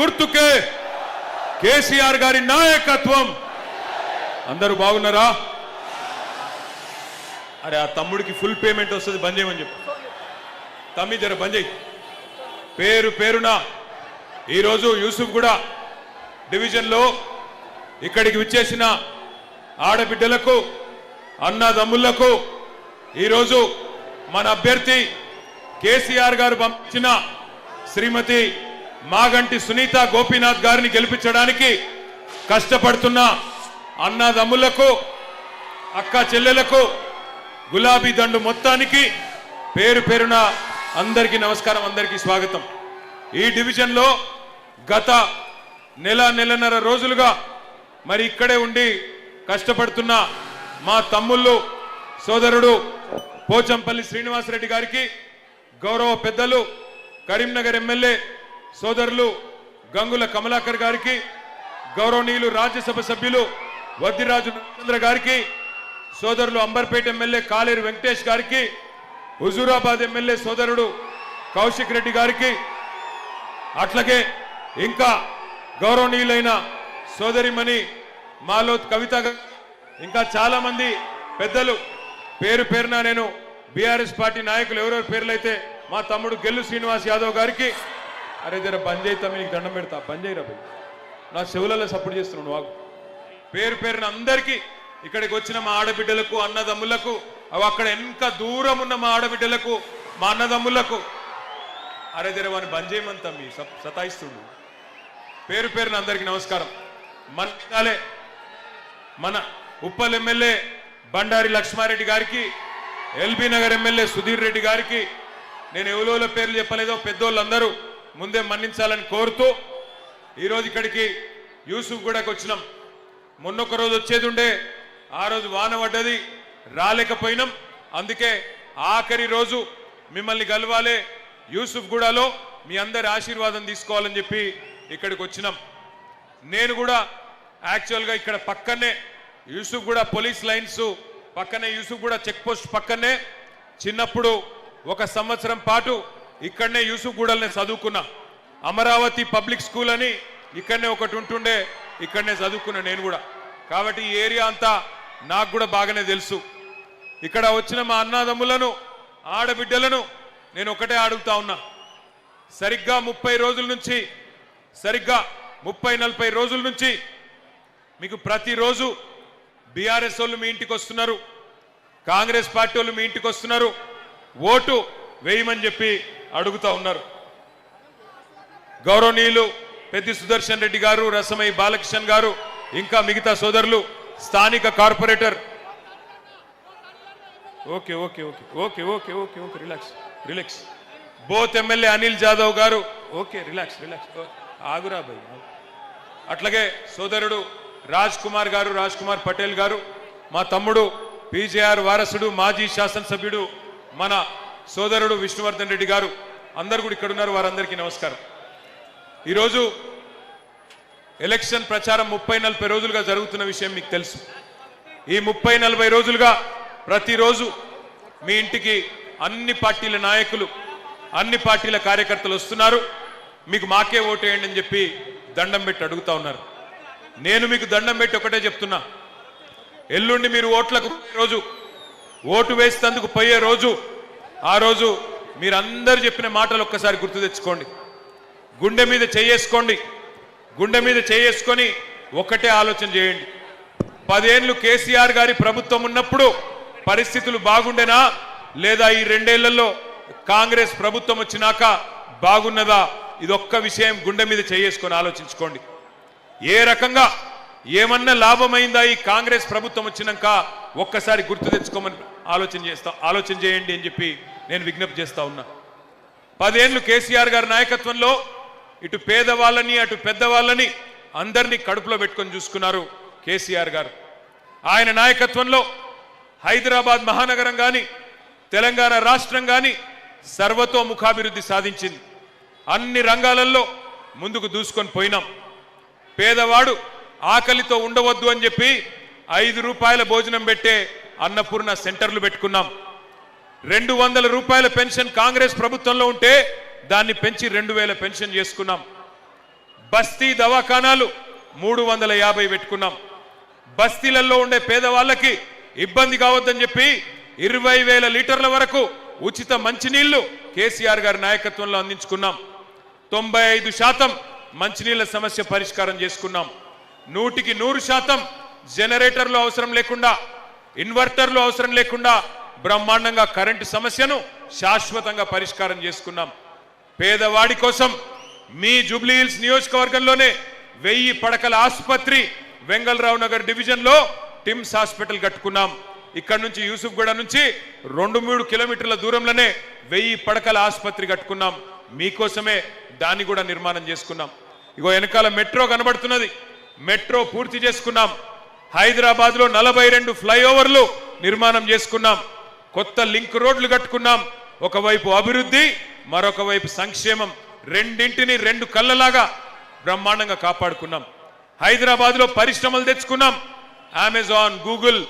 గుర్తుకే కేసీఆర్ గారి నాయకత్వం. అందరూ బాగున్నారా? అరే ఆ తమ్ముడికి ఫుల్ పేమెంట్ వస్తుంది బంద్ చేయమని చెప్పు. తమ్మి జర బంద్ చేయి. పేరు పేరున ఈరోజు యూసుఫ్ కూడా డివిజన్లో ఇక్కడికి విచ్చేసిన ఆడబిడ్డలకు అన్నదమ్ముళ్ళకు ఈరోజు మన అభ్యర్థి కేసీఆర్ గారు పంపించిన శ్రీమతి మాగంటి సునీత గోపీనాథ్ గారిని గెలిపించడానికి కష్టపడుతున్న అన్నదమ్ములకు అక్క చెల్లెలకు గులాబీ దండు మొత్తానికి పేరు పేరున అందరికీ నమస్కారం అందరికీ స్వాగతం. ఈ డివిజన్లో గత నెల నెలన్నర రోజులుగా మరి ఇక్కడే ఉండి కష్టపడుతున్న మా తమ్ముళ్ళు సోదరుడు పోచంపల్లి శ్రీనివాసరెడ్డి గారికి గౌరవ పెద్దలు కరీంనగర్ ఎమ్మెల్యే సోదరులు గంగుల కమలాకర్ గారికి గౌరవనీయులు రాజ్యసభ సభ్యులు వద్దిరాజు నరేంద్ర గారికి సోదరులు అంబర్పేట ఎమ్మెల్యే కాలేరు వెంకటేష్ గారికి హుజూరాబాద్ ఎమ్మెల్యే సోదరుడు కౌశిక్ రెడ్డి గారికి అట్లాగే ఇంకా గౌరవనీయులైన సోదరిమణి మాలోత్ కవిత ఇంకా చాలామంది పెద్దలు. పేరు పేరున నేను బీఆర్ఎస్ పార్టీ నాయకులు ఎవరెవరి పేర్లైతే మా తమ్ముడు గెల్లు శ్రీనివాస్ యాదవ్ గారికి అరే జర బంద్ చేస్తాం తమ్మి నీకు దండం పెడతా. బంద్ చేయరా భయ్ నా చెవులలో సపోర్ట్ చేస్తున్నాను వాగు పేరు పేరున అందరికీ ఇక్కడికి వచ్చిన మా ఆడబిడ్డలకు అన్నదమ్ములకు అవి అక్కడ ఎంత దూరం ఉన్న మా ఆడబిడ్డలకు మా అన్నదమ్ములకు. అరే జర వాని బంద్ చేయమని తమ్మి స- సతాయిస్తుండు. పేరు పేరున అందరికీ నమస్కారం. మన మన ఉప్పల్ ఎమ్మెల్యే బండారి లక్ష్మారెడ్డి గారికి ఎల్బీ నగర్ ఎమ్మెల్యే సుధీర్ రెడ్డి గారికి నేను ఎవరోల పేర్లు చెప్పలేదో పెద్దోళ్ళందరూ ముందే మన్నించాలని కోరుతూ ఈరోజు ఇక్కడికి యూసుఫ్ గూడకు వచ్చినాం. మొన్నొక రోజు వచ్చేది ఉండే ఆ రోజు వాన పడ్డది రాలేకపోయినాం. అందుకే ఆఖరి రోజు మిమ్మల్ని కలవాలే యూసుఫ్ గూడలో మీ అందరి ఆశీర్వాదం తీసుకోవాలని చెప్పి ఇక్కడికి వచ్చినాం. నేను కూడా యాక్చువల్గా ఇక్కడ పక్కనే యూసుఫ్ కూడా పోలీస్ లైన్స్ పక్కనే యూసుఫ్ కూడా చెక్ పోస్ట్ పక్కనే చిన్నప్పుడు ఒక సంవత్సరం పాటు ఇక్కడనే యూసుఫ్ గూడల్ని చదువుకున్నా. అమరావతి పబ్లిక్ స్కూల్ అని ఇక్కడనే ఒకటి ఉంటుండే ఇక్కడనే చదువుకున్నా నేను కూడా. కాబట్టి ఈ ఏరియా అంతా నాకు కూడా బాగానే తెలుసు. ఇక్కడ వచ్చిన మా అన్నదమ్ములను ఆడబిడ్డలను నేను ఒకటే అడుగుతా ఉన్నా. సరిగ్గా ముప్పై రోజుల నుంచి సరిగ్గా ముప్పై నలభై రోజుల నుంచి మీకు ప్రతిరోజు బీఆర్ఎస్ వాళ్ళు మీ ఇంటికి వస్తున్నారు. కాంగ్రెస్ పార్టీ వాళ్ళు మీ ఇంటికి వస్తున్నారు. ఓటు వేయమని చెప్పి అడుగుతా ఉన్నారు. గౌరవనీయులు పెద్ది సుదర్శన్ రెడ్డి గారు రసమై బాలకిషన్ గారు ఇంకా మిగతా సోదరులు స్థానిక corporator. Okay okay okay okay okay okay okay relax relax. Both MLA Anil Jadhav garu okay relax relax ఆగురా భయ్ అట్లాగే సోదరుడు రాజ్ కుమార్ గారు రాజ్ కుమార్ పటేల్ గారు మా తమ్ముడు పీజేఆర్ వారసుడు మాజీ శాసనసభ్యుడు మన సోదరుడు విష్ణువర్ధన్ రెడ్డి గారు అందరు కూడా ఇక్కడ ఉన్నారు వారందరికీ నమస్కారం. ఈరోజు ఎలక్షన్ ప్రచారం ముప్పై నలభై రోజులుగా జరుగుతున్న విషయం మీకు తెలుసు. ఈ ముప్పై నలభై రోజులుగా ప్రతిరోజు మీ ఇంటికి అన్ని పార్టీల నాయకులు అన్ని పార్టీల కార్యకర్తలు వస్తున్నారు. మీకు మాకే ఓటేయండి అని చెప్పి దండం పెట్టి అడుగుతా ఉన్నారు. నేను మీకు దండం పెట్టి ఒకటే చెప్తున్నా. ఎల్లుండి మీరు ఓట్లకు రోజు ఓటు వేసినందుకు పోయే రోజు ఆ రోజు మీరందరూ చెప్పిన మాటలు ఒక్కసారి గుర్తు తెచ్చుకోండి. గుండె మీద చేయేసుకోండి. గుండె మీద చేసుకొని ఒక్కటే ఆలోచన చేయండి. పదేళ్ళు కేసీఆర్ గారి ప్రభుత్వం ఉన్నప్పుడు పరిస్థితులు బాగుండేనా? లేదా ఈ రెండేళ్ళలో కాంగ్రెస్ ప్రభుత్వం వచ్చినాక బాగున్నదా? ఇదొక్క విషయం గుండె మీద చేసుకొని ఆలోచించుకోండి. ఏ రకంగా ఏమన్నా లాభమైందా ఈ కాంగ్రెస్ ప్రభుత్వం వచ్చినాక? ఒక్కసారి గుర్తు తెచ్చుకోమని ఆలోచన చేస్తాం ఆలోచన చేయండి అని చెప్పి నేను విజ్ఞప్తి చేస్తా ఉన్నా. పదేళ్ళు కేసీఆర్ గారి నాయకత్వంలో ఇటు పేదవాళ్ళని అటు పెద్దవాళ్ళని అందరినీ కడుపులో పెట్టుకొని చూసుకున్నారు కేసీఆర్ గారు. ఆయన నాయకత్వంలో హైదరాబాద్ మహానగరం కానీ తెలంగాణ రాష్ట్రం కానీ సర్వతోముఖాభివృద్ధి సాధించింది. అన్ని రంగాలలో ముందుకు దూసుకొని పోయినాం. పేదవాడు ఆకలితో ఉండవద్దు అని చెప్పి ఐదు రూపాయల భోజనం పెట్టే అన్నపూర్ణ సెంటర్లు పెట్టుకున్నాం. రెండు వందల రూపాయల పెన్షన్ కాంగ్రెస్ ప్రభుత్వంలో ఉంటే దాన్ని పెంచి రెండు వేల పెన్షన్ చేసుకున్నాం. బస్తీ దవాఖానాలు మూడు వందల యాభై పెట్టుకున్నాం. బస్తీలలో ఉండే పేదవాళ్ళకి ఇబ్బంది కావద్దని చెప్పి ఇరవై వేల లీటర్ల వరకు ఉచిత మంచినీళ్ళు కేసీఆర్ గారి నాయకత్వంలో అందించుకున్నాం. తొంభై ఐదు శాతం మంచినీళ్ళ సమస్య పరిష్కారం చేసుకున్నాం. నూటికి నూరు శాతం జనరేటర్లు అవసరం లేకుండా ఇన్వర్టర్లు అవసరం లేకుండా బ్రహ్మాండంగా కరెంటు సమస్యను శాశ్వతంగా పరిష్కారం చేసుకున్నాం. పేదవాడి కోసం మీ జూబ్లీహిల్స్ నియోజకవర్గంలోనే వెయ్యి పడకల ఆసుపత్రి వెంగళరావు నగర్ డివిజన్లో టిమ్స్ హాస్పిటల్ కట్టుకున్నాం. ఇక్కడ నుంచి యూసుఫ్గూడ నుంచి రెండు మూడు కిలోమీటర్ల దూరంలోనే వెయ్యి పడకల ఆసుపత్రి కట్టుకున్నాం. మీకోసమే దాన్ని కూడా నిర్మాణం చేసుకున్నాం. ఇగో వెనకాల మెట్రో కనబడుతున్నది. మెట్రో పూర్తి చేసుకున్నాం. హైదరాబాద్లో నలభై రెండు ఫ్లైఓవర్లు నిర్మాణం చేసుకున్నాం. కొత్త లింక్ రోడ్లు కట్టుకున్నాం. ఒకవైపు అభివృద్ధి మరొక వైపు సంక్షేమం. రెండింటిని రెండు కళ్ళలాగా బ్రహ్మాండంగా కాపాడుకున్నాం. హైదరాబాద్లో పరిశ్రమలు తెచ్చుకున్నాం. అమెజాన్ గూగుల్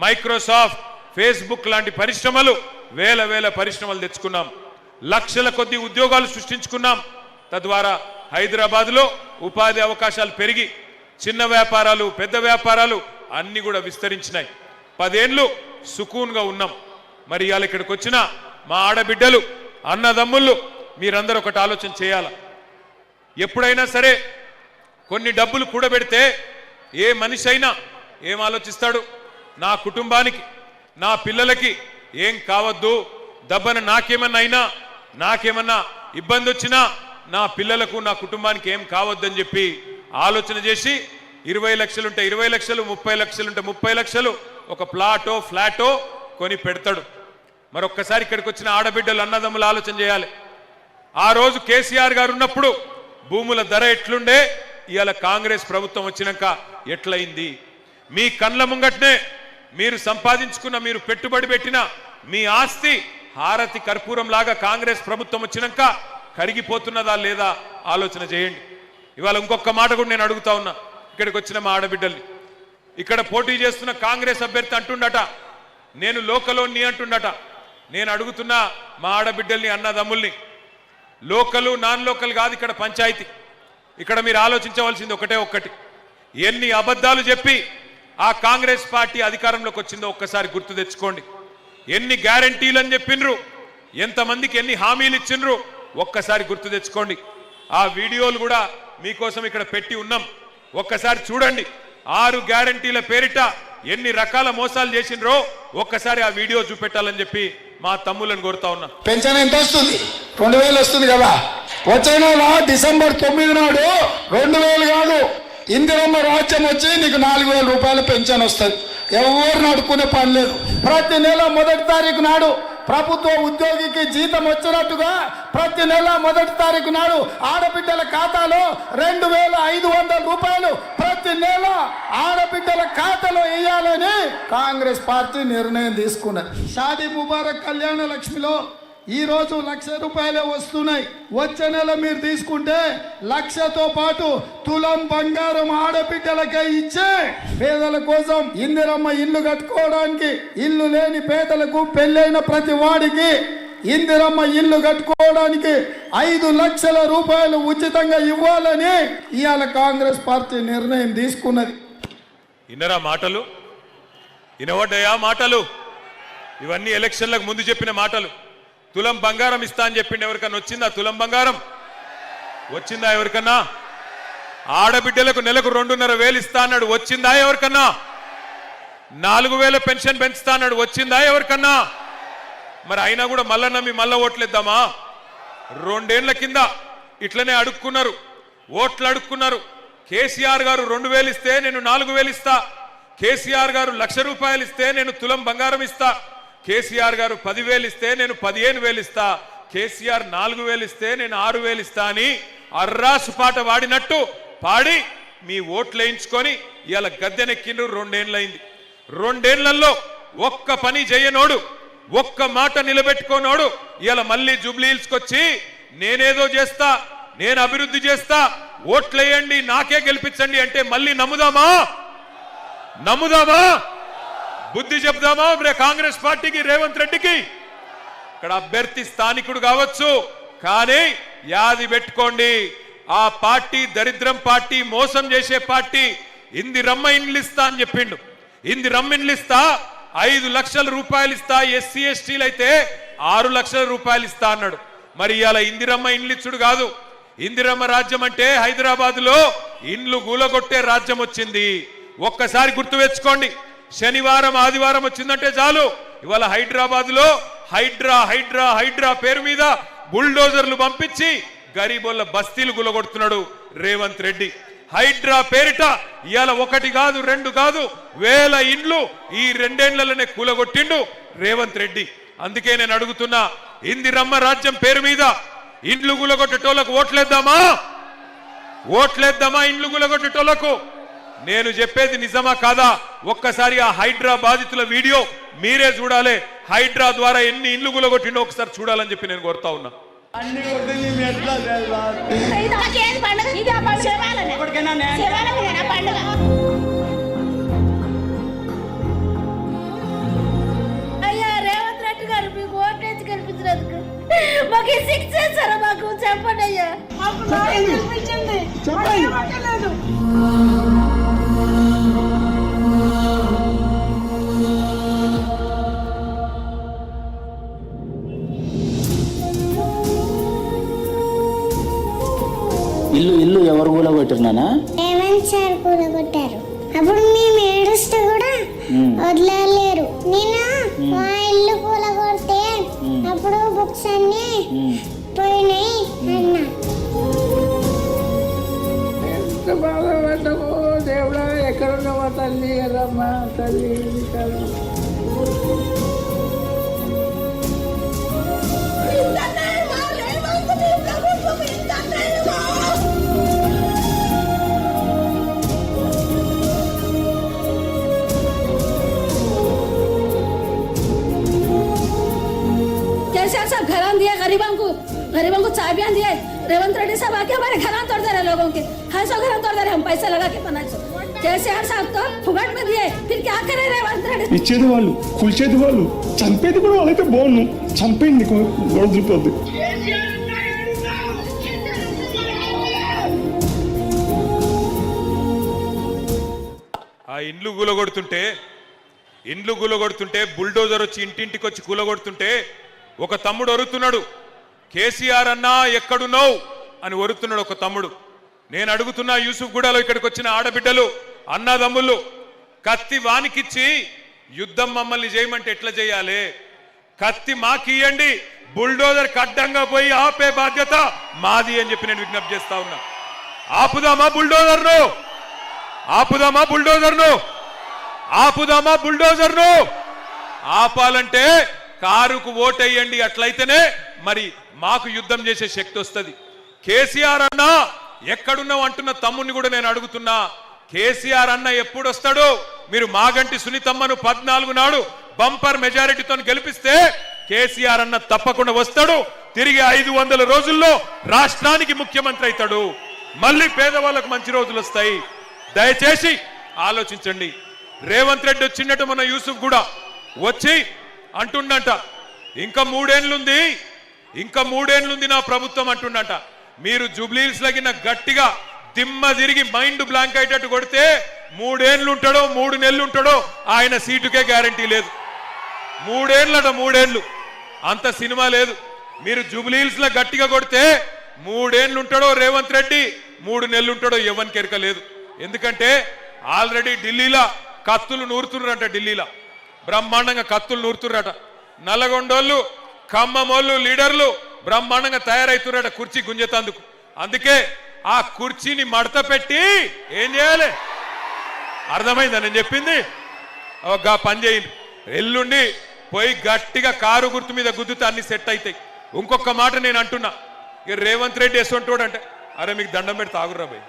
మైక్రోసాఫ్ట్ ఫేస్బుక్ లాంటి పరిశ్రమలు వేల వేల పరిశ్రమలు తెచ్చుకున్నాం. లక్షల కొద్ది ఉద్యోగాలు సృష్టించుకున్నాం. తద్వారా హైదరాబాద్లో ఉపాధి అవకాశాలు పెరిగి చిన్న వ్యాపారాలు పెద్ద వ్యాపారాలు అన్నీ కూడా విస్తరించినాయి. పదేండ్లు సుకూన్గా ఉన్నాం. మరి ఇవాళ ఇక్కడికి వచ్చిన మా ఆడబిడ్డలు అన్నదమ్ముళ్ళు మీరందరూ ఒకటి ఆలోచన చేయాల. ఎప్పుడైనా సరే కొన్ని డబ్బులు కూడబెడితే ఏ మనిషి అయినా ఏం ఆలోచిస్తాడు? నా కుటుంబానికి నా పిల్లలకి ఏం కావద్దు? దెబ్బన నాకేమన్నా అయినా నాకేమన్నా ఇబ్బంది వచ్చినా నా పిల్లలకు నా కుటుంబానికి ఏం కావద్దని చెప్పి ఆలోచన చేసి ఇరవై లక్షలుంటే ఇరవై లక్షలు ముప్పై లక్షలుంటే ముప్పై లక్షలు ఒక ప్లాటో ఫ్లాటో కొని పెడతాడు. మరొక్కసారి ఇక్కడికి వచ్చిన ఆడబిడ్డలు అన్నదమ్ములు ఆలోచన చేయాలి. ఆ రోజు కేసీఆర్ గారు ఉన్నప్పుడు భూముల ధర ఎట్లుండే? ఇవాళ కాంగ్రెస్ ప్రభుత్వం వచ్చినాక ఎట్లయింది? మీ కండ్ల ముంగట్నే మీరు సంపాదించుకున్న మీరు పెట్టుబడి పెట్టిన మీ ఆస్తి హారతి కర్పూరం లాగా కాంగ్రెస్ ప్రభుత్వం వచ్చినాక కరిగిపోతున్నదా లేదా ఆలోచన చేయండి. ఇవాళ ఇంకొక మాట కూడా నేను అడుగుతా ఉన్నా. ఇక్కడికి వచ్చిన మా ఆడబిడ్డల్ని. ఇక్కడ పోటీ చేస్తున్న కాంగ్రెస్ అభ్యర్థి అంటుండట నేను లోకలోని అంటుండట నేను అడుగుతున్నా మా ఆడబిడ్డల్ని అన్నదమ్ముల్ని. లోకలు నాన్ లోకల్ కాదు ఇక్కడ పంచాయతీ. ఇక్కడ మీరు ఆలోచించవలసింది ఒకటే ఒక్కటి. ఎన్ని అబద్ధాలు చెప్పి ఆ కాంగ్రెస్ పార్టీ అధికారంలోకి వచ్చిందో ఒక్కసారి గుర్తు తెచ్చుకోండి. ఎన్ని గ్యారంటీలు అని చెప్పిండ్రు ఎంతమందికి ఎన్ని హామీలు ఇచ్చిండ్రు ఒక్కసారి గుర్తు తెచ్చుకోండి. ఆ వీడియోలు కూడా మీకోసం ఇక్కడ పెట్టి ఉన్నాం. ఒక్కసారి చూడండి ఆరు గ్యారంటీల పేరిట ఎన్ని రకాల మోసాలు చేసినరో ఒక్కసారి ఆ వీడియో చూపెట్టాలని చెప్పి మా తమ్ములను కోరుతా ఉన్నా. పెన్షన్ ఎంత వస్తుంది? రెండు వేలు వస్తుంది కదా. వచ్చే నెల డిసెంబర్ తొమ్మిది నాడు రెండు వేలు కాదు. ఇందిరమ్మ రాజ్యం వచ్చి నీకు నాలుగు వేల రూపాయల పెన్షన్ వస్తుంది. ఎవరు నడుకునే పని లేదు. ప్రతి నెల మొదటి తారీఖు నాడు ప్రభుత్వ ఉద్యోగికి జీతం వచ్చినట్టుగా ప్రతి నెల మొదటి తారీఖు నాడు ఆడబిడ్డల ఖాతాలో రెండు వేల ఐదు వందల రూపాయలు ప్రతి నెల ఆడబిడ్డల ఖాతాలో వేయాలని కాంగ్రెస్ పార్టీ నిర్ణయం తీసుకున్నది. షాదీ ముబారక్ కళ్యాణ లక్ష్మిలో ఈ రోజు లక్ష రూపాయలే వస్తున్నాయి. వచ్చే నెల మీరు తీసుకుంటే లక్షతో పాటు తులం బంగారం ఆడబిడ్డలకే ఇచ్చే పేదల కోసం ఇందిరమ్మ ఇల్లు కట్టుకోవడానికి ఇల్లు లేని పేదలకు పెళ్ళైన ప్రతి వాడికి ఇందిరమ్మ ఇల్లు కట్టుకోవడానికి ఐదు లక్షల రూపాయలు ఉచితంగా ఇవ్వాలని ఇవాళ కాంగ్రెస్ పార్టీ నిర్ణయం తీసుకున్నది. ఇన్నరా మాటలు? వినవడ్డాయా మాటలు? ఇవన్నీ ఎలక్షన్లకు ముందు చెప్పిన మాటలు. తులం బంగారం ఇస్తా అని చెప్పిండు ఎవరికన్నా వచ్చిందా? తులం బంగారం? వచ్చిందా ఎవరికన్నా? ఆడబిడ్డలకు నెలకు రెండున్నర వేలు ఇస్తా అన్నాడు వచ్చిందా ఎవరికన్నా? నాలుగు వేల పెన్షన్ పెంచుతా అన్నాడు వచ్చిందా ఎవరికన్నా? మరి అయినా కూడా మళ్ళా నమ్మి మళ్ళా ఓట్లేద్దామా? రెండేళ్ళ కింద ఇట్లనే అడుక్కున్నారు ఓట్లు అడుక్కున్నారు. కేసీఆర్ గారు రెండు వేలు ఇస్తే నేను నాలుగు వేలు ఇస్తా. కేసీఆర్ గారు లక్ష రూపాయలు ఇస్తే నేను తులం బంగారం ఇస్తా. కేసీఆర్ గారు పదివేలు ఇస్తే నేను పదిహేను వేలు ఇస్తా. కేసీఆర్ నాలుగు వేలు ఇస్తే నేను ఆరు వేలు ఇస్తా అని అర్రాసు పాట వాడినట్టు పాడి మీ ఓట్లు వేయించుకొని ఇవాళ గద్దెనెక్కిండ్రు రెండేళ్ళయింది రెండేళ్ళలో ఒక్క పని చేయనోడు ఒక్క మాట నిలబెట్టుకోనోడు. ఇలా మళ్ళీ జూబ్లీహిల్స్కి వచ్చి నేనేదో చేస్తా నేను అభివృద్ధి చేస్తా ఓట్లేయండి నాకే గెలిపించండి అంటే మళ్ళీ నమ్ముదామా? నమ్ముదామా? బుద్ధి చెప్దామా? రే కాంగ్రెస్ పార్టీకి రేవంత్ రెడ్డికి? ఇక్కడ అభ్యర్థి స్థానికుడు కావచ్చు కానీ యాది పెట్టుకోండి. ఆ పార్టీ దరిద్రం పార్టీ మోసం చేసే పార్టీ. ఇంది రమ్మ ఇన్లిస్తా అని చెప్పిండు. ఇంది రమ్మ ఇన్లిస్తా ఐదు లక్షల రూపాయలు ఇస్తా ఎస్సీ ఎస్టీలు అయితే ఆరు లక్షల రూపాయలు ఇస్తా అన్నాడు. మరి ఇవాళ ఇందిరమ్మ ఇండ్లిచ్చుడు కాదు. ఇందిరమ్మ రాజ్యం అంటే హైదరాబాద్లో ఇండ్లు గూలగొట్టే రాజ్యం వచ్చింది. ఒక్కసారి గుర్తు తెచ్చుకోండి శనివారం ఆదివారం వచ్చిందంటే చాలు. ఇవాళ హైదరాబాద్లో హైడ్రా హైడ్రా హైడ్రా పేరు మీద బుల్డోజర్లు పంపించి గరీబోళ్ళ బస్తీలు గులగొడుతున్నాడు రేవంత్ రెడ్డి. హైడ్రా పేరిట ఇవాళ ఒకటి కాదు రెండు కాదు వేల ఇండ్లు ఈ రెండేళ్ళలోనే కూలగొట్టిండు రేవంత్ రెడ్డి. అందుకే నేను అడుగుతున్నా ఇందిరమ్మ రాజ్యం పేరు మీద ఇండ్లు గులగొట్టేటోళ్ళకు ఓట్లేద్దామా? ఓట్లేద్దామా ఇండ్లు గులగొట్టేటోళ్ళకు నేను చెప్పేది నిజమా కాదా? ఒక్కసారి ఆ హైడ్రా బాధితుల వీడియో మీరే చూడాలి. హైడ్రా ద్వారా ఎన్ని ఇండ్లు గులగొట్టిండో ఒకసారి చూడాలని చెప్పి నేను కోరుతా ఉన్నా. అన్ని ఎట్లా అయ్యా రేవంత్ రెడ్డి గారు మీకు ఓటేసి కల్పించినందుకు మాకు శిక్ష చేస్తారా మాకు. చెప్పండి అయ్యా. మాకు న్యాయం ఎవరు కూలగొట్టినానా రేవంత్ సార్ కూడగొట్టారు అప్పుడు మేము ఏడుస్తూ కూడా. వదలలేరు. నేను మా ఇల్లు కూలగొడితే అప్పుడు బుక్స్ అన్ని. పోయినాయి అన్నా. ఎంత బాధపడ్డామో దేవుడా ఎక్కడున్నావా తల్లి రమ్మ తల్లి गरीबों को गरीबों को चाबियां दिए रेवंत रेड्डी साहब आके हमारे घर तोड़ दे रहे लोगों के हाँ सौ घर तोड़ दे रहे हम पैसे लगा के बना कैसे यार साहब तो फुगट में दिए फिर क्या करे रेवंत रेड्डी ఇచ్చేది వాళ్ళు కూల్చేది వాళ్ళు చంపేది కూడా వాళ్ళైతే బాగుండు చంపేయండి వదిలిపోద్ది ఆ ఇండ్లు కూలగొడుతుంటే ఇండ్లు కూలగొడుతుంటే బుల్డోజర్ వచ్చి ఇంటింటికి వచ్చి కూలగొడుతుంటే ఒక తమ్ముడు ఒరుతున్నాడు కేసీఆర్ అన్నా ఎక్కడున్నావు? అని ఒరుతున్నాడు ఒక తమ్ముడు. నేను అడుగుతున్నా యూసుఫ్ గూడలో ఇక్కడికి వచ్చిన ఆడబిడ్డలు అన్నదమ్ముళ్ళు కత్తి వానికిచ్చి యుద్ధం మమ్మల్ని చేయమంటే ఎట్లా చేయాలి? కత్తి మాకియండి బుల్డోజర్ కడ్డంగా పోయి ఆపే బాధ్యత మాది అని చెప్పి నేను విజ్ఞప్తి చేస్తా ఉన్నా. ఆపుదామా బుల్డోజర్ను? ఆపుదామా బుల్డోజర్ను? ఆపుదామా బుల్డోజర్ను? ఆపాలంటే కారుకు ఓటేయండి అట్లయితేనే మరి మాకు యుద్ధం చేసే శక్తి వస్తుంది. కేసీఆర్ అన్న ఎక్కడున్నావు అంటున్న తమ్ముని కూడా నేను అడుగుతున్నా. కేసీఆర్ అన్న ఎప్పుడు వస్తాడు మీరు మాగంటి సునీతమ్మను పద్నాలుగు నాడు బంపర్ మెజారిటీతో గెలిపిస్తే కేసీఆర్ అన్న తప్పకుండా వస్తాడు. తిరిగి ఐదు వందల రోజుల్లో రాష్ట్రానికి ముఖ్యమంత్రి అవుతాడు మళ్ళీ పేదవాళ్ళకు మంచి రోజులు వస్తాయి. దయచేసి ఆలోచించండి. రేవంత్ రెడ్డి వచ్చినట్టు మన యూసుఫ్ కూడా వచ్చి అంటుండంట. ఇంకా మూడేళ్ళుంది ఇంకా మూడేళ్ళుంది నా ప్రభుత్వం అంటుండంట. మీరు జుబ్లీల్స్ లగిన గట్టిగా దిమ్మ తిరిగి మైండ్ బ్లాంక్ అయ్యేటట్టు కొడితే మూడేళ్ళు ఉంటాడో మూడు నెలలు ఉంటాడో ఆయన సీటుకే గ్యారంటీ లేదు. మూడేళ్ళట మూడేళ్ళు అంత సినిమా లేదు. మీరు జుబ్లీల్స్లో గట్టిగా కొడితే మూడేళ్ళు ఉంటాడో రేవంత్ రెడ్డి మూడు నెలలు ఉంటాడో ఎవరికి ఎరకలేదు ఎందుకంటే ఆల్రెడీ ఢిల్లీలో కత్తులు నూరుతున్నారంట ఢిల్లీలో. బ్రహ్మాండంగా కత్తులు నూరుతుర్రట. నల్లగొండోళ్ళు కమ్మమోళ్ళు లీడర్లు బ్రహ్మాండంగా తయారవుతుర్రట కుర్చీ గుంజేతందుకు. అందుకే ఆ కుర్చీని మడత పెట్టి ఏం చేయాలి? అర్థమైందా నేను చెప్పింది? ఒక పని చేయండి. ఎల్లుండి పోయి గట్టిగా కారు గుర్తు మీద గుద్దుతే అన్ని సెట్ అవుతాయి ఇంకొక మాట నేను అంటున్నా. ఇక రేవంత్ రెడ్డి వేసుకుంటాడు అంటే అరే మీకు దండం పెడితే ఆగుర్రా భయ్